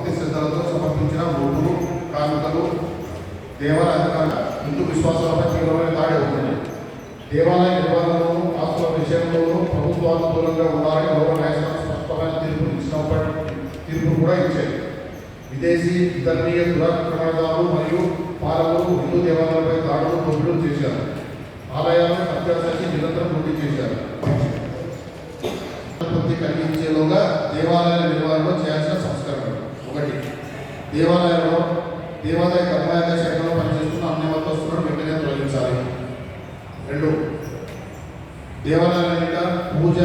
భక్తి శ్రద్ధలతో సమర్పించిన మృతులు కార్మికులు దేవాలయ అధికారులు హిందూ విశ్వాసాలపై తీవ్రమైన దాడి అవుతుంది దేవాలయ నిర్వహణలోనూ ఆస్తుల విషయంలోనూ ప్రభుత్వాలు దూరంగా ఉండాలని గౌరవ న్యాయస్థానం స్పష్టమైన తీర్పు ఇచ్చినప్పటి తీర్పు కూడా ఇచ్చాయి విదేశీ ధర్మీయ దురాక్రమణదారులు మరియు పాలకులు హిందూ దేవాలయాలపై దాడులు దోపిడీలు చేశారు. ఆలయాలను అత్యాసరి నిరంతరం పూర్తి చేశారు. కలిగించేలోగా దేవాలయాల నిర్వహణ ఒకటి దేవాలయంలో దేవాలయ కర్మాయక శాఖలో పనిచేస్తున్న అన్ని మతస్థులను వెంటనే తొలగించాలి. రెండు దేవాలయాల పూజ